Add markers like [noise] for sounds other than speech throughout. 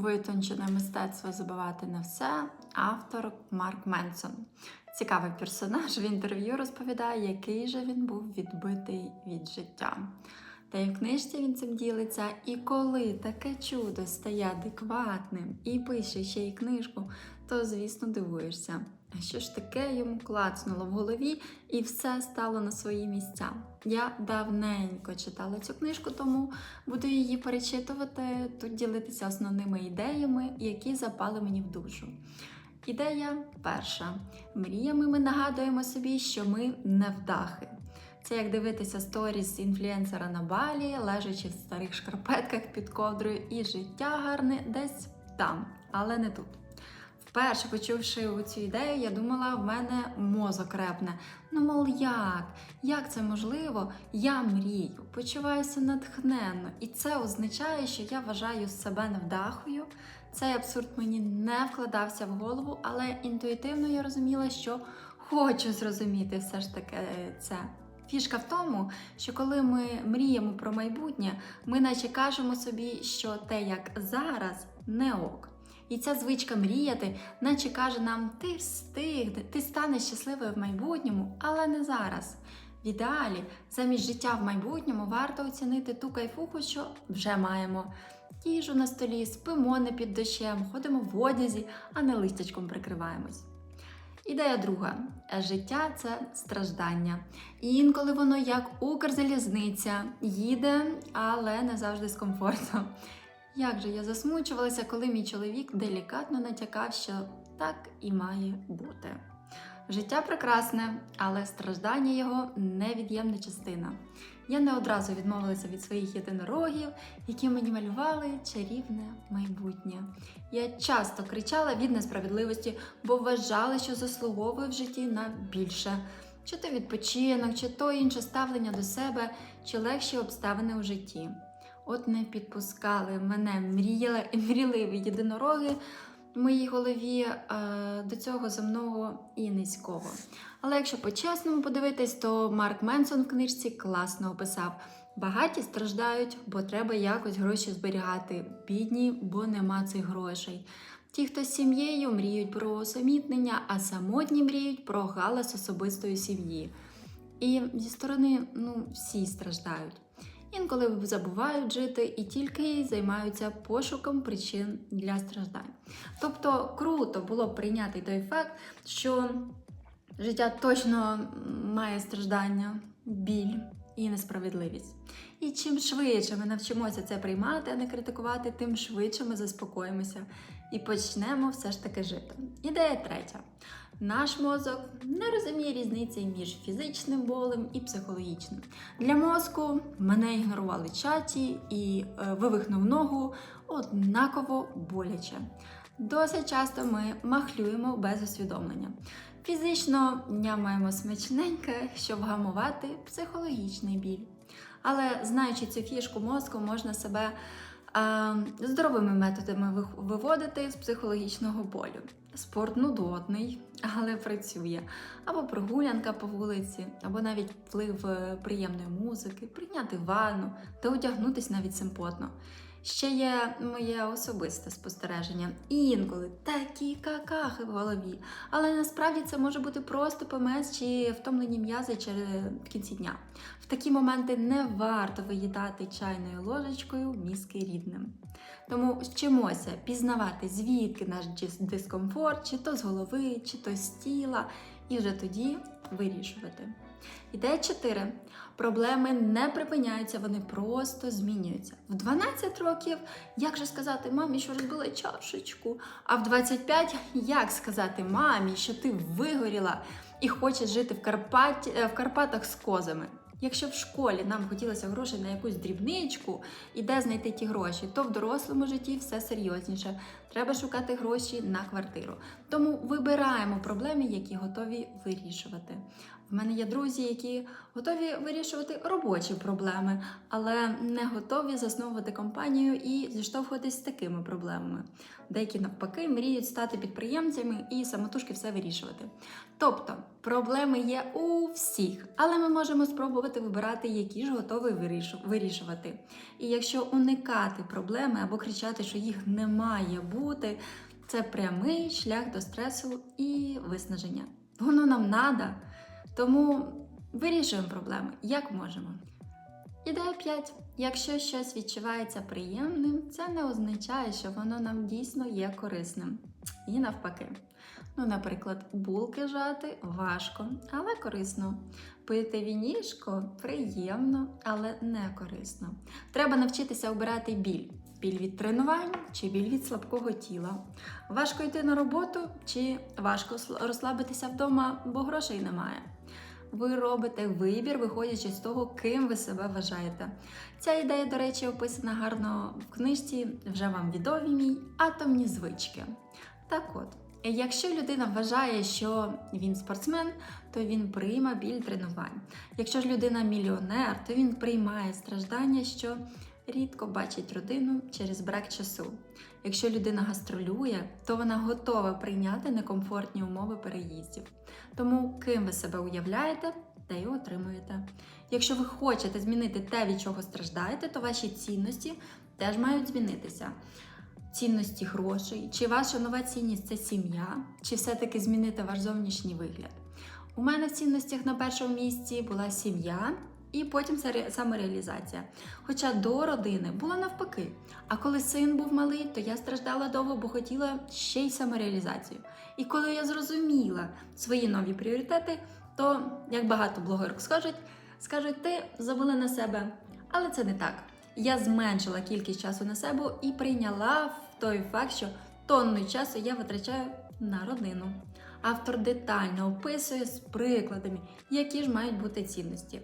Витончене мистецтво забивати на все. Автор Марк Менсон. Цікавий персонаж в інтерв'ю розповідає, який же він був відбитий від життя. Та й в книжці він цим ділиться. І коли таке чудо стає адекватним і пише ще й книжку, то звісно дивуєшся. Що ж таке йому клацнуло в голові, і все стало на свої місця. Я давненько читала цю книжку, тому буду її перечитувати, тут ділитися основними ідеями, які запали мені в душу. Ідея перша: мріями ми нагадуємо собі, що ми невдахи. Це як дивитися сторіс інфлюенсера на балі, лежачи в старих шкарпетках під ковдрою, і життя гарне десь там, але не тут. Вперше почувши цю ідею, я думала, в мене мозок репне. Ну, мов як? Як це можливо? Я мрію, почуваюся натхненно, і це означає, що я вважаю себе невдахою. Цей абсурд мені не вкладався в голову, але інтуїтивно я розуміла, що хочу зрозуміти все ж таки це. Фішка в тому, що коли ми мріємо про майбутнє, ми наче кажемо собі, що те, як зараз, не ок. І ця звичка мріяти, наче каже нам, ти встигне, ти станеш щасливою в майбутньому, але не зараз. В ідеалі, замість життя в майбутньому варто оцінити ту кайфуху, що вже маємо. Їжу на столі, спимо не під дощем, ходимо в одязі, а не листячком прикриваємось. Ідея друга: життя це страждання. І інколи воно як Укрзалізниця їде, але не завжди з комфортом. Як же я засмучувалася, коли мій чоловік делікатно натякав, що так і має бути. Життя прекрасне, але страждання його невід'ємна частина. Я не одразу відмовилася від своїх єдинорогів, які мені малювали чарівне майбутнє. Я часто кричала від несправедливості, бо вважала, що заслуговую в житті на більше. Чи то відпочинок, чи то інше ставлення до себе, чи легші обставини у житті. От не підпускали мене мріяли, [laughs] мріливі єдинороги в моїй голові е, до цього земного і низького. Але якщо по-чесному подивитись, то Марк Менсон в книжці класно описав: багаті страждають, бо треба якось гроші зберігати, бідні, бо нема цих грошей. Ті, хто з сім'єю мріють про усамітнення, а самотні мріють про галас особистої сім'ї. І зі сторони ну, всі страждають. Інколи забувають жити і тільки займаються пошуком причин для страждань. Тобто круто було б прийняти той факт, що життя точно має страждання, біль і несправедливість. І чим швидше ми навчимося це приймати, а не критикувати, тим швидше ми заспокоїмося і почнемо все ж таки жити. Ідея третя. Наш мозок не розуміє різниці між фізичним болем і психологічним. Для мозку мене ігнорували чаті і е, вивихнув ногу однаково боляче. Досить часто ми махлюємо без усвідомлення. Фізично нямаємо смачненьке, щоб вгамувати психологічний біль. Але знаючи цю фішку мозку, можна себе здоровими методами виводити з психологічного болю. Спорт нудотний, але працює. Або прогулянка по вулиці, або навіть вплив е, приємної музики, прийняти ванну та одягнутися навіть симпотно. Ще є моє особисте спостереження. Інколи такі какахи в голові. Але насправді це може бути просто ПМС чи втомлені м'язи в кінці дня. В такі моменти не варто виїдати чайною ложечкою мізки рідним. Тому вчимося пізнавати, звідки наш дискомфорт, чи то з голови, чи то з тіла, і вже тоді вирішувати. Ідея 4. Проблеми не припиняються, вони просто змінюються. В 12 років, як же сказати мамі, що розбила чашечку, а в 25 як сказати мамі, що ти вигоріла і хочеш жити в, Карпаті, в Карпатах з козами. Якщо в школі нам хотілося грошей на якусь дрібничку і де знайти ті гроші, то в дорослому житті все серйозніше. Треба шукати гроші на квартиру. Тому вибираємо проблеми, які готові вирішувати. В мене є друзі, які готові вирішувати робочі проблеми, але не готові засновувати компанію і зіштовхуватись з такими проблемами. Деякі навпаки мріють стати підприємцями і самотужки все вирішувати. Тобто проблеми є у всіх, але ми можемо спробувати вибирати, які ж готові вирішувати. І якщо уникати проблеми або кричати, що їх не має бути, це прямий шлях до стресу і виснаження. Воно нам надо, тому вирішуємо проблеми як можемо. Ідея 5. Якщо щось відчувається приємним, це не означає, що воно нам дійсно є корисним. І навпаки. Ну, наприклад, булки жати важко, але корисно. Пити вінішко приємно, але не корисно. Треба навчитися обирати біль. Біль від тренувань чи біль від слабкого тіла. Важко йти на роботу чи важко розслабитися вдома, бо грошей немає. Ви робите вибір, виходячи з того, ким ви себе вважаєте. Ця ідея, до речі, описана гарно в книжці, вже вам відомі мій атомні звички. Так от, якщо людина вважає, що він спортсмен, то він прийме біль тренувань. Якщо ж людина мільйонер, то він приймає страждання, що рідко бачить родину через брак часу. Якщо людина гастролює, то вона готова прийняти некомфортні умови переїздів. Тому ким ви себе уявляєте, те й отримуєте. Якщо ви хочете змінити те, від чого страждаєте, то ваші цінності теж мають змінитися. Цінності грошей, чи ваша нова цінність це сім'я, чи все-таки змінити ваш зовнішній вигляд. У мене в цінностях на першому місці була сім'я і потім самореалізація. Хоча до родини було навпаки. А коли син був малий, то я страждала довго, бо хотіла ще й самореалізацію. І коли я зрозуміла свої нові пріоритети, то як багато блогерок скажуть, скажуть, ти забула на себе. Але це не так. Я зменшила кількість часу на себе і прийняла той факт, що тонну часу я витрачаю на родину. Автор детально описує з прикладами, які ж мають бути цінності.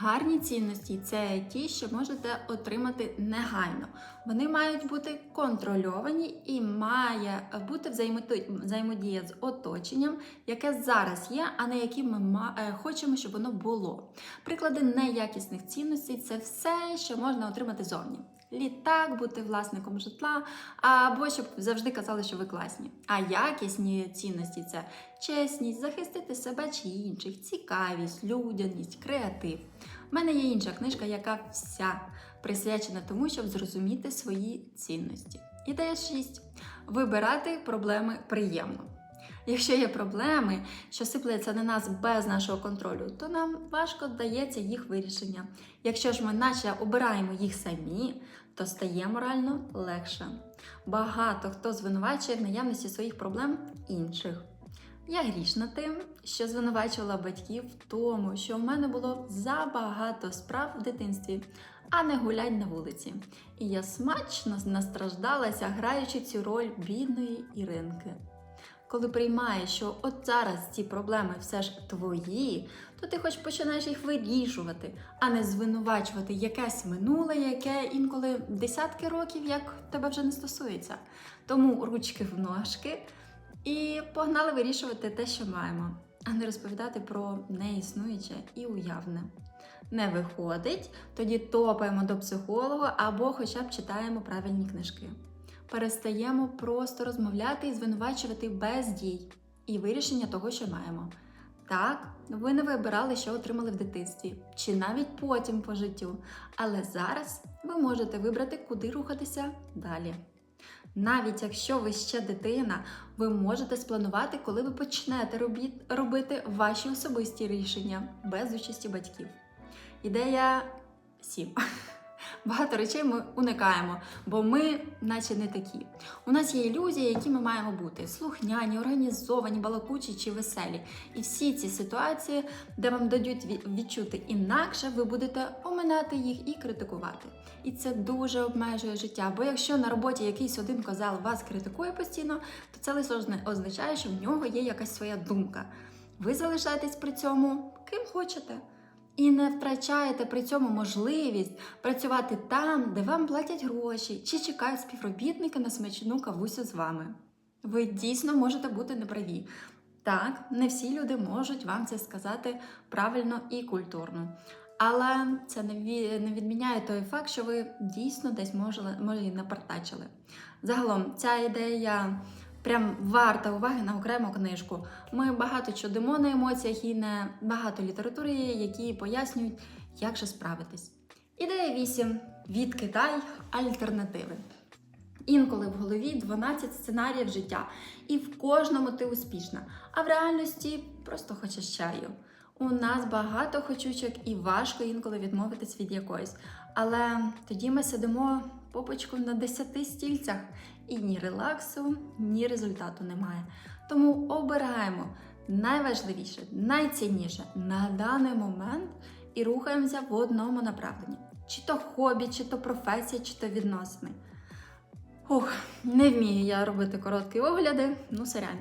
Гарні цінності це ті, що можете отримати негайно. Вони мають бути контрольовані і має бути взаємодія з оточенням, яке зараз є, а не яким ми е, хочемо, щоб воно було. Приклади неякісних цінностей це все, що можна отримати зовні. Літак, бути власником житла, або щоб завжди казали, що ви класні. А якісні цінності це чесність, захистити себе чи інших, цікавість, людяність, креатив. У мене є інша книжка, яка вся присвячена тому, щоб зрозуміти свої цінності. Ідея 6. Вибирати проблеми приємно. Якщо є проблеми, що сипляться на нас без нашого контролю, то нам важко дається їх вирішення. Якщо ж ми наче обираємо їх самі, то стає морально легше. Багато хто звинувачує в наявності своїх проблем інших. Я грішна тим, що звинувачувала батьків в тому, що в мене було забагато справ в дитинстві, а не гулянь на вулиці. І я смачно настраждалася, граючи цю роль бідної Іринки. Коли приймаєш, що от зараз ці проблеми все ж твої, то ти хоч починаєш їх вирішувати, а не звинувачувати якесь минуле, яке інколи десятки років як тебе вже не стосується. Тому ручки в ножки і погнали вирішувати те, що маємо, а не розповідати про неіснуюче і уявне. Не виходить, тоді топаємо до психолога або хоча б читаємо правильні книжки. Перестаємо просто розмовляти і звинувачувати без дій і вирішення того, що маємо. Так, ви не вибирали, що отримали в дитинстві, чи навіть потім по життю, але зараз ви можете вибрати, куди рухатися далі. Навіть якщо ви ще дитина, ви можете спланувати, коли ви почнете робити ваші особисті рішення без участі батьків. Ідея 7. Багато речей ми уникаємо, бо ми, наче не такі. У нас є ілюзії, які ми маємо бути: слухняні, організовані, балакучі чи веселі. І всі ці ситуації, де вам дадуть ві- відчути інакше, ви будете оминати їх і критикувати. І це дуже обмежує життя. Бо якщо на роботі якийсь один козел вас критикує постійно, то це лише озна- означає, що в нього є якась своя думка. Ви залишаєтесь при цьому ким хочете. І не втрачаєте при цьому можливість працювати там, де вам платять гроші, чи чекають співробітники на смачну кавусю з вами. Ви дійсно можете бути неправі. Так, не всі люди можуть вам це сказати правильно і культурно. Але це не відміняє той факт, що ви дійсно десь може і напартачили. Загалом, ця ідея прям варта уваги на окрему книжку. Ми багато чудимо на емоціях і не багато літератури, які пояснюють, як же справитись. Ідея 8. Відкидай альтернативи. Інколи в голові 12 сценаріїв життя, і в кожному ти успішна, а в реальності просто хочеш чаю. У нас багато хочучок і важко інколи відмовитись від якоїсь. Але тоді ми сидимо попочку на 10 стільцях, і ні релаксу, ні результату немає. Тому обираємо найважливіше, найцінніше на даний момент і рухаємося в одному направленні: чи то хобі, чи то професія, чи то відносини. Ух, не вмію я робити короткі огляди, ну сорян.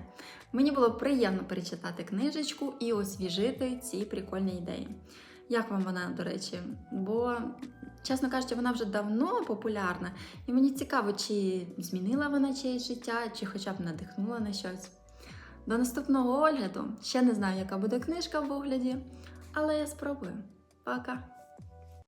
Мені було приємно перечитати книжечку і освіжити ці прикольні ідеї. Як вам вона, до речі? Бо, чесно кажучи, вона вже давно популярна, і мені цікаво, чи змінила вона чиєсь життя, чи хоча б надихнула на щось. До наступного огляду ще не знаю, яка буде книжка в огляді, але я спробую. Пока!